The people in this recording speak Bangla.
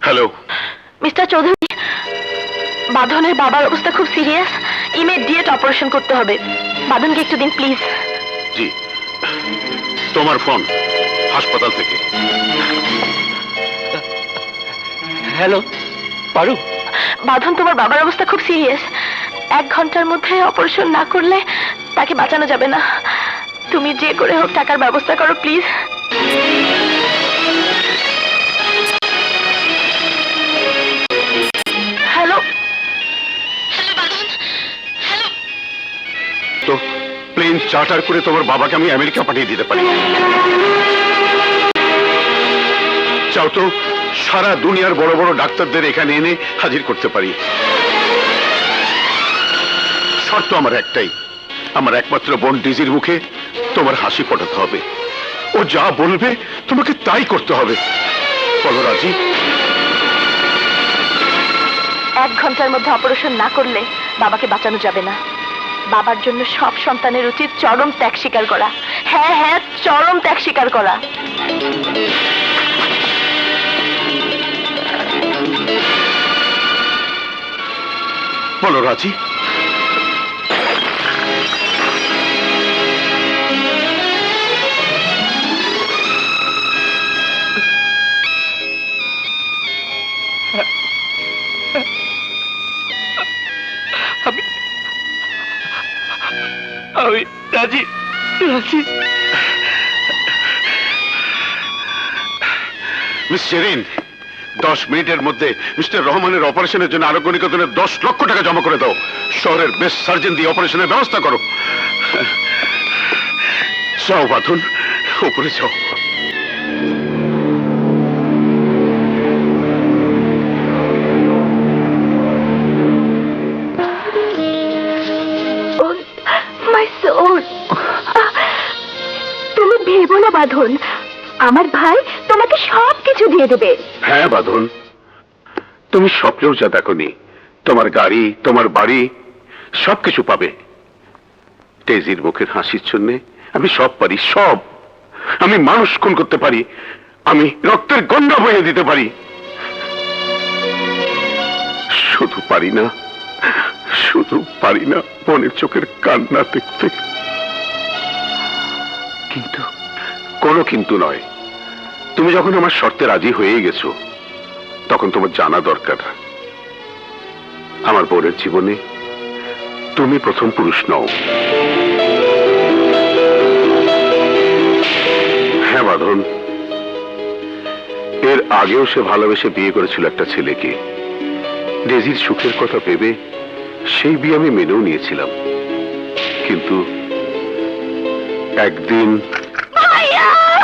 হ্যালো মিস্টার চৌধুরী বাঁধনের বাবার অবস্থা খুব সিরিয়াস ইমিডিয়েট অপারেশন করতে হবে বাঁধনকে একটু দিন প্লিজ জি তোমার ফোন হাসপাতাল থেকে হ্যালো পারু বাঁধন তোমার বাবার অবস্থা খুব সিরিয়াস এক ঘণ্টার মধ্যে অপারেশন না করলে তাকে বাঁচানো যাবে না তুমি যে করে হোক টাকার ব্যবস্থা করো প্লিজ তো প্লেন চার্টার করে তোমার বাবাকে আমি আমেরিকা পাঠিয়ে দিতে পারি। চাও তো সারা দুনিয়ার বড় বড় ডাক্তারদের এখানে এনে হাজির করতে পারি। শর্ত আমার একটাই, আমার একমাত্র বোন ডিজির মুখে তোমার হাসি ফোটাতে হবে। ও যা বলবে তোমাকে তাই করতে হবে। বলো রাজি? এক ঘণ্টার মধ্যে অপারেশন না করলে বাবাকে বাঁচানো যাবে না। বাবার জন্য সব সন্তানের উচিত চরম ত্যাগ স্বীকার করা। হ্যাঁ হ্যাঁ চরম ত্যাগ স্বীকার করা। বলো রাজি। আমি রাজি রাজি। মিস শেরিন, দশ মিনিটের মধ্যে মিস্টার রহমানের অপারেশনের জন্য আরোগ্য নিকেতনের দশ লক্ষ টাকা জমা করে দাও। শহরের বেস্ট সার্জন দিয়ে অপারেশনের ব্যবস্থা করো। যাও, বাঁধুন, উপরে যাও। বাঁধন। আমার ভাই তোমাকে সব কিছু দিয়ে দেবে। হ্যাঁ বাঁধুন। তুমি স্বপ্নেও যা দেখনি। তোমার গাড়ি, তোমার বাড়ি, সবকিছু পাবে। তেজির মুখের হাসির জন্যে আমি সব পারি, সব। আমি মানুষ খুন করতে পারি। আমি রক্তের গন্ধ বয়ে দিতে পারি। শুধু পারি না, শুধু পারি না বোনের চোখের কান্না দেখতে। কিন্তু কোনো কিন্তু নয়। তুমি যখন আমার শর্তে রাজি হয়ে গেছো, তখন তোমার জানা দরকার। আমার বোনের জীবনে তুমি প্রথম পুরুষ নও। হ্যাঁ বাঁধন। এর আগেও সে ভালোবেসে বিয়ে করেছিল একটা ছেলেকে। ডেজির সুখের কথা ভেবে সেই বিয়ে আমি মেনেও নিয়েছিলাম। কিন্তু একদিন